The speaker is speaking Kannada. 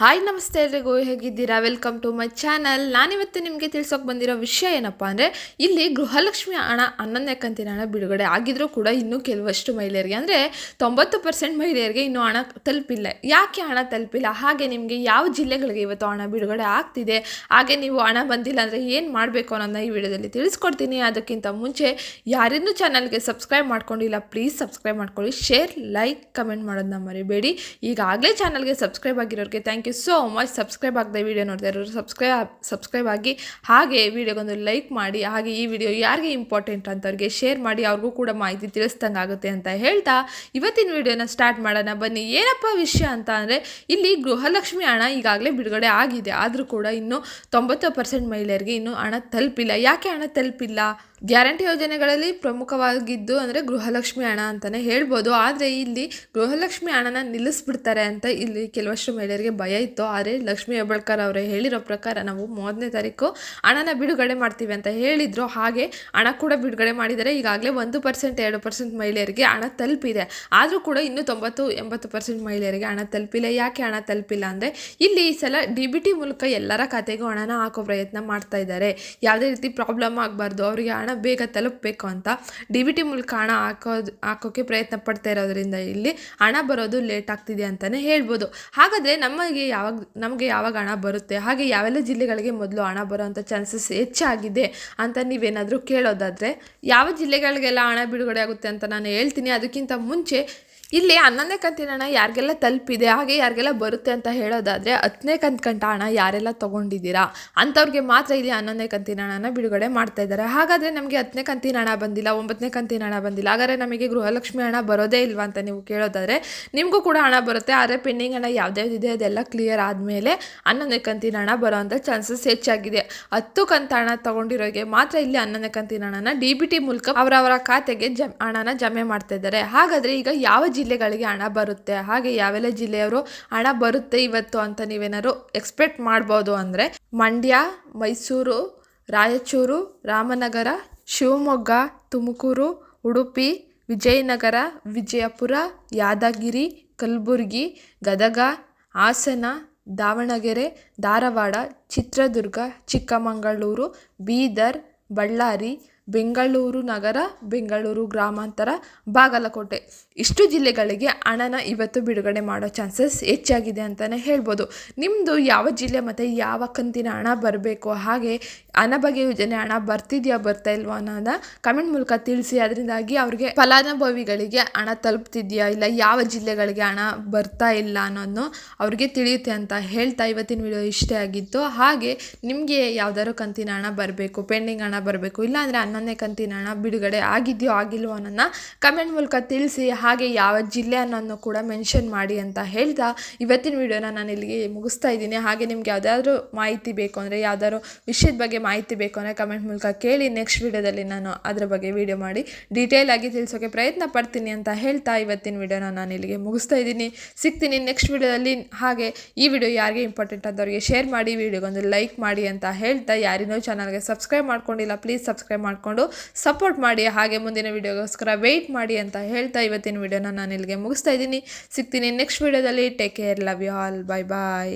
ಹಾಯ್, ನಮಸ್ತೆ ಎಲ್ರಿಗೂ ಹೇಗಿದ್ದೀರಾ? ವೆಲ್ಕಮ್ ಟು ಮೈ ಚಾನಲ್ ನಾನಿವತ್ತು ನಿಮಗೆ ತಿಳ್ಸೋಕೆ ಬಂದಿರೋ ವಿಷಯ ಏನಪ್ಪ ಅಂದರೆ, ಇಲ್ಲಿ ಗೃಹಲಕ್ಷ್ಮಿ ಹಣ ಹನ್ನೊಂದನೇ ಕಂತಿನ ಹಣ ಬಿಡುಗಡೆ ಆಗಿದ್ರೂ ಕೂಡ ಇನ್ನೂ ಕೆಲವಷ್ಟು ಮಹಿಳೆಯರಿಗೆ ಅಂದರೆ ತೊಂಬತ್ತು ಪರ್ಸೆಂಟ್ ಮಹಿಳೆಯರಿಗೆ ಇನ್ನೂ ಹಣ ತಲುಪಿಲ್ಲ. ಯಾಕೆ ಹಣ ತಲುಪಿಲ್ಲ? ಹಾಗೆ ನಿಮಗೆ ಯಾವ ಜಿಲ್ಲೆಗಳಿಗೆ ಇವತ್ತು ಹಣ ಬಿಡುಗಡೆ ಆಗ್ತಿದೆ? ಹಾಗೆ ನೀವು ಹಣ ಬಂದಿಲ್ಲ ಅಂದರೆ ಏನು ಮಾಡಬೇಕು ಅನ್ನೋದನ್ನ ಈ ವಿಡಿಯೋದಲ್ಲಿ ತಿಳಿಸ್ಕೊಡ್ತೀನಿ. ಅದಕ್ಕಿಂತ ಮುಂಚೆ ಯಾರಿನ್ನೂ ಚಾನಲ್ಗೆ ಸಬ್ಸ್ಕ್ರೈಬ್ ಮಾಡ್ಕೊಂಡಿಲ್ಲ ಪ್ಲೀಸ್ ಸಬ್ಸ್ಕ್ರೈಬ್ ಮಾಡ್ಕೊಳ್ಳಿ. ಶೇರ್ ಲೈಕ್ ಕಮೆಂಟ್ ಮಾಡೋದನ್ನ ಮರಿಬೇಡಿ. ಈಗಾಗಲೇ ಚಾನಲ್ಗೆ subscribe ಆಗಿರೋರಿಗೆ thank you so much subscribe ಆಗದೆ ವಿಡಿಯೋ ನೋಡ್ತಾ ಇರೋರು ಸಬ್ಸ್ಕ್ರೈಬ್ ಸಬ್ಸ್ಕ್ರೈಬ್ ಆಗಿ ಹಾಗೆ ವಿಡಿಯೋಗೊಂದು ಲೈಕ್ ಮಾಡಿ, ಹಾಗೆ ಈ ವಿಡಿಯೋ ಯಾರಿಗೆ ಇಂಪಾರ್ಟೆಂಟ್ ಅಂತವ್ರಿಗೆ ಶೇರ್ ಮಾಡಿ, ಅವ್ರಿಗೂ ಕೂಡ ಮಾಹಿತಿ ತಿಳಿಸ್ದಂಗೆ ಆಗುತ್ತೆ ಅಂತ ಹೇಳ್ತಾ ಇವತ್ತಿನ ವಿಡಿಯೋನ ಸ್ಟಾರ್ಟ್ ಮಾಡೋಣ. ಬನ್ನಿ, ಏನಪ್ಪ ವಿಷಯ ಅಂತ ಅಂದರೆ ಇಲ್ಲಿ ಗೃಹಲಕ್ಷ್ಮಿ ಹಣ ಈಗಾಗಲೇ ಬಿಡುಗಡೆ ಆಗಿದೆ. ಆದರೂ ಕೂಡ ಇನ್ನೂ ತೊಂಬತ್ತು ಪರ್ಸೆಂಟ್ ಮಹಿಳೆಯರಿಗೆ ಇನ್ನೂ ಹಣ ತಲುಪಿಲ್ಲ. ಯಾಕೆ ಹಣ ತಲುಪಿಲ್ಲ? ಗ್ಯಾರಂಟಿ ಯೋಜನೆಗಳಲ್ಲಿ ಪ್ರಮುಖವಾಗಿದ್ದು ಅಂದರೆ ಗೃಹಲಕ್ಷ್ಮಿ ಹಣ ಅಂತಲೇ ಹೇಳ್ಬೋದು. ಆದರೆ ಇಲ್ಲಿ ಗೃಹಲಕ್ಷ್ಮಿ ಹಣನ ನಿಲ್ಲಿಸ್ಬಿಡ್ತಾರೆ ಅಂತ ಇಲ್ಲಿ ಕೆಲವಷ್ಟು ಮಹಿಳೆಯರಿಗೆ ಭಯ ಇತ್ತು. ಆದರೆ ಲಕ್ಷ್ಮೀ ಹೆಬ್ಬಳ್ಕರ್ ಅವರೇ ಹೇಳಿರೋ ಪ್ರಕಾರ ನಾವು ಮೂವತ್ತನೇ ತಾರೀಕು ಹಣನ ಬಿಡುಗಡೆ ಮಾಡ್ತೀವಿ ಅಂತ ಹೇಳಿದರು. ಹಾಗೆ ಹಣ ಕೂಡ ಬಿಡುಗಡೆ ಮಾಡಿದ್ದಾರೆ. ಈಗಾಗಲೇ ಒಂದು ಪರ್ಸೆಂಟ್ ಎರಡು ಪರ್ಸೆಂಟ್ ಮಹಿಳೆಯರಿಗೆ ಹಣ ತಲುಪಿದೆ. ಆದರೂ ಕೂಡ ಇನ್ನೂ ತೊಂಬತ್ತು, ಎಂಬತ್ತು ಪರ್ಸೆಂಟ್ ಮಹಿಳೆಯರಿಗೆ ಹಣ ತಲುಪಿಲ್ಲ. ಯಾಕೆ ಹಣ ತಲುಪಿಲ್ಲ ಅಂದರೆ ಇಲ್ಲಿ ಈ ಸಲ ಡಿ ಬಿ ಟಿ ಮೂಲಕ ಎಲ್ಲರ ಖಾತೆಗೂ ಹಣನ ಹಾಕೋ ಪ್ರಯತ್ನ ಮಾಡ್ತಾ ಇದ್ದಾರೆ. ಯಾವುದೇ ರೀತಿ ಪ್ರಾಬ್ಲಮ್ ಆಗಬಾರ್ದು. ಅವರಿಗೆ ಹಣ ಬೇಗ ತಲುಪಬೇಕು ಅಂತ ಡಿ ಬಿ ಟಿ ಮೂಲಕ ಹಣ ಹಾಕೋದು ಹಾಕೋಕ್ಕೆ ಪ್ರಯತ್ನ ಪಡ್ತಾ ಇರೋದ್ರಿಂದ ಇಲ್ಲಿ ಹಣ ಬರೋದು ಲೇಟ್ ಆಗ್ತಿದೆ ಅಂತಲೇ ಹೇಳ್ಬೋದು. ಹಾಗಾದರೆ ನಮಗೆ ಯಾವಾಗ ನಮಗೆ ಯಾವಾಗ ಹಣ ಬರುತ್ತೆ? ಹಾಗೆ ಯಾವೆಲ್ಲ ಜಿಲ್ಲೆಗಳಿಗೆ ಮೊದಲು ಹಣ ಬರೋವಂಥ ಚಾನ್ಸಸ್ ಹೆಚ್ಚಾಗಿದೆ ಅಂತ ನೀವೇನಾದರೂ ಕೇಳೋದಾದರೆ ಯಾವ ಜಿಲ್ಲೆಗಳಿಗೆಲ್ಲ ಹಣ ಬಿಡುಗಡೆ ಆಗುತ್ತೆ ಅಂತ ನಾನು ಹೇಳ್ತೀನಿ. ಅದಕ್ಕಿಂತ ಮುಂಚೆ ಇಲ್ಲಿ ಹನ್ನೊಂದನೇ ಕಂತಿನ ಹಣ ಯಾರಿಗೆಲ್ಲ ತಲುಪಿದೆ, ಹಾಗೆ ಯಾರಿಗೆಲ್ಲ ಬರುತ್ತೆ ಅಂತ ಹೇಳೋದಾದರೆ ಹತ್ತನೇ ಕಂತು ಕಂಟ ಹಣ ಯಾರೆಲ್ಲ ತೊಗೊಂಡಿದ್ದೀರಾ ಅಂಥವ್ರಿಗೆ ಮಾತ್ರ ಇಲ್ಲಿ ಹನ್ನೊಂದನೇ ಕಂತಿನ ಹಣನ ಬಿಡುಗಡೆ ಮಾಡ್ತಾ ಇದ್ದಾರೆ. ಹಾಗಾದರೆ ನಮಗೆ ಹತ್ತನೇ ಕಂತಿನ ಹಣ ಬಂದಿಲ್ಲ, ಒಂಬತ್ತನೇ ಕಂತಿನ ಹಣ ಬಂದಿಲ್ಲ. ಹಾಗಾದರೆ ನಮಗೆ ಗೃಹಲಕ್ಷ್ಮಿ ಹಣ ಬರೋದೇ ಇಲ್ವಾ ಅಂತ ನೀವು ಕೇಳೋದಾದರೆ ನಿಮಗೂ ಕೂಡ ಹಣ ಬರುತ್ತೆ, ಆದರೆ ಪೆಂಡಿಂಗ್ ಹಣ ಯಾವ್ದ್ಯಾವ್ದಿದೆ ಅದೆಲ್ಲ ಕ್ಲಿಯರ್ ಆದಮೇಲೆ ಹನ್ನೊಂದನೇ ಕಂತಿನ ಹಣ ಬರೋವಂಥ ಚಾನ್ಸಸ್ ಹೆಚ್ಚಾಗಿದೆ. ಹತ್ತು ಕಂತ ಹಣ ತೊಗೊಂಡಿರೋರಿಗೆ ಮಾತ್ರ ಇಲ್ಲಿ ಹನ್ನೊಂದನೇ ಕಂತಿನ ಹಣನ ಡಿ ಬಿ ಟಿ ಮೂಲಕ ಅವರವರ ಖಾತೆಗೆ ಜಮ್ ಹಣನ ಜಮೆ ಮಾಡ್ತಾ ಇದ್ದಾರೆ. ಹಾಗಾದರೆ ಈಗ ಯಾವ ಜಿಲ್ಲೆಗಳಿಗೆ ಹಣ ಬರುತ್ತೆ. ಹಾಗೆ ಯಾವೆಲ್ಲ ಜಿಲ್ಲೆಯವರು ಹಣ ಬರುತ್ತೆ ಇವತ್ತು ಅಂತ ನೀವೇನಾದ್ರು ಎಕ್ಸ್ಪೆಕ್ಟ್ ಮಾಡ್ಬೋದು ಅಂದರೆ ಮಂಡ್ಯ, ಮೈಸೂರು, ರಾಯಚೂರು, ರಾಮನಗರ, ಶಿವಮೊಗ್ಗ, ತುಮಕೂರು, ಉಡುಪಿ, ವಿಜಯನಗರ, ವಿಜಯಪುರ, ಯಾದಗಿರಿ, ಕಲಬುರಗಿ, ಗದಗ, ಹಾಸನ, ದಾವಣಗೆರೆ, ಧಾರವಾಡ, ಚಿತ್ರದುರ್ಗ, ಚಿಕ್ಕಮಗಳೂರು, ಬೀದರ್, ಬಳ್ಳಾರಿ ಬೆಂಗಳೂರು ನಗರ, ಬೆಂಗಳೂರು ಗ್ರಾಮಾಂತರ, ಬಾಗಲಕೋಟೆ. ಇಷ್ಟು ಜಿಲ್ಲೆಗಳಿಗೆ ಹಣನ ಇವತ್ತು ಬಿಡುಗಡೆ ಮಾಡೋ ಚಾನ್ಸಸ್ ಹೆಚ್ಚಾಗಿದೆ ಅಂತಲೇ ಹೇಳ್ಬೋದು. ನಿಮ್ಮದು ಯಾವ ಜಿಲ್ಲೆ ಮತ್ತು ಯಾವ ಕಂತಿನ ಹಣ ಬರಬೇಕು? ಹಾಗೆ ಹಣ ಬಗ್ಗೆ ಯೋಜನೆ ಹಣ ಬರ್ತಿದೆಯಾ, ಬರ್ತಾ ಇಲ್ವಾ ಅನ್ನೋದ ಕಮೆಂಟ್ ಮೂಲಕ ತಿಳಿಸಿ. ಅದರಿಂದಾಗಿ ಅವ್ರಿಗೆ ಫಲಾನುಭವಿಗಳಿಗೆ ಹಣ ತಲುಪ್ತಿದೆಯಾ, ಇಲ್ಲ ಯಾವ ಜಿಲ್ಲೆಗಳಿಗೆ ಹಣ ಬರ್ತಾ ಇಲ್ಲ ಅನ್ನೋದನ್ನು ಅವ್ರಿಗೆ ತಿಳಿಯುತ್ತೆ ಅಂತ ಹೇಳ್ತಾ ಇವತ್ತಿನ ವಿಡಿಯೋ ಇಷ್ಟೇ ಆಗಿತ್ತು. ಹಾಗೆ ನಿಮಗೆ ಯಾವ್ದಾದ್ರು ಕಂತಿನ ಹಣ ಬರಬೇಕು, ಪೆಂಡಿಂಗ್ ಹಣ ಬರಬೇಕು, ಇಲ್ಲಾಂದರೆ ಹನ್ನೊಂದನೇ ಕಂತಿನ ಬಿಡುಗಡೆ ಆಗಿದೆಯೋ ಆಗಿಲ್ವೋ ಅನ್ನೋನ್ನ ಕಮೆಂಟ್ ಮೂಲಕ ತಿಳಿಸಿ, ಹಾಗೆ ಯಾವ ಜಿಲ್ಲೆ ಅನ್ನೋದನ್ನು ಕೂಡ ಮೆನ್ಷನ್ ಮಾಡಿ ಅಂತ ಹೇಳ್ತಾ ಇವತ್ತಿನ ವಿಡಿಯೋನ ನಾನು ಇಲ್ಲಿಗೆ ಮುಗಿಸ್ತಾ ಇದ್ದೀನಿ. ಹಾಗೆ ನಿಮ್ಗೆ ಯಾವುದಾದ್ರೂ ಮಾಹಿತಿ ಬೇಕು ಅಂದರೆ, ಯಾವ್ದಾದ್ರು ವಿಷಯದ ಬಗ್ಗೆ ಮಾಹಿತಿ ಬೇಕು ಅಂದರೆ ಕಮೆಂಟ್ ಮೂಲಕ ಕೇಳಿ ನೆಕ್ಸ್ಟ್ ವಿಡಿಯೋದಲ್ಲಿ ನಾನು ಅದ್ರ ಬಗ್ಗೆ ವಿಡಿಯೋ ಮಾಡಿ ಡೀಟೇಲ್ ಆಗಿ ತಿಳಿಸೋಕೆ ಪ್ರಯತ್ನ ಪಡ್ತೀನಿ ಅಂತ ಹೇಳ್ತಾ ಇವತ್ತಿನ ವಿಡಿಯೋನ ನಾನು ಇಲ್ಲಿಗೆ ಮುಗಿಸ್ತಾ ಇದ್ದೀನಿ. ಸಿಗ್ತೀನಿ ನೆಕ್ಸ್ಟ್ ವಿಡಿಯೋದಲ್ಲಿ. ಹಾಗೆ ಈ ವಿಡಿಯೋ ಯಾರಿಗೆ ಇಂಪಾರ್ಟೆಂಟ್ ಅಂತವ್ರಿಗೆ ಶೇರ್ ಮಾಡಿ, ವಿಡಿಯೋಗೊಂದು ಲೈಕ್ ಮಾಡಿ ಅಂತ ಹೇಳ್ತಾ ಯಾರಿನೋ ಚಾನಲ್ಗೆ ಸಬ್ಸ್ಕ್ರೈಬ್ ಮಾಡ್ಕೊಂಡಿಲ್ಲ ಪ್ಲೀಸ್ ಸಬ್ಸ್ಕ್ರೈಬ್ ಮಾಡಿಕೊಂಡು ಸಪೋರ್ಟ್ ಮಾಡಿ, ಹಾಗೆ ಮುಂದಿನ ವಿಡಿಯೋಗೋಸ್ಕರ ವೆಯ್ಟ್ ಮಾಡಿ ಅಂತ ಹೇಳ್ತಾ ಇವತ್ತಿನ ವಿಡಿಯೋನ ನಾನು ಇಲ್ಲಿಗೆ ಮುಗಿಸ್ತಾ ಇದ್ದೀನಿ. ಸಿಗ್ತೀನಿ ನೆಕ್ಸ್ಟ್ ವಿಡಿಯೋದಲ್ಲಿ. Take care love you all bye bye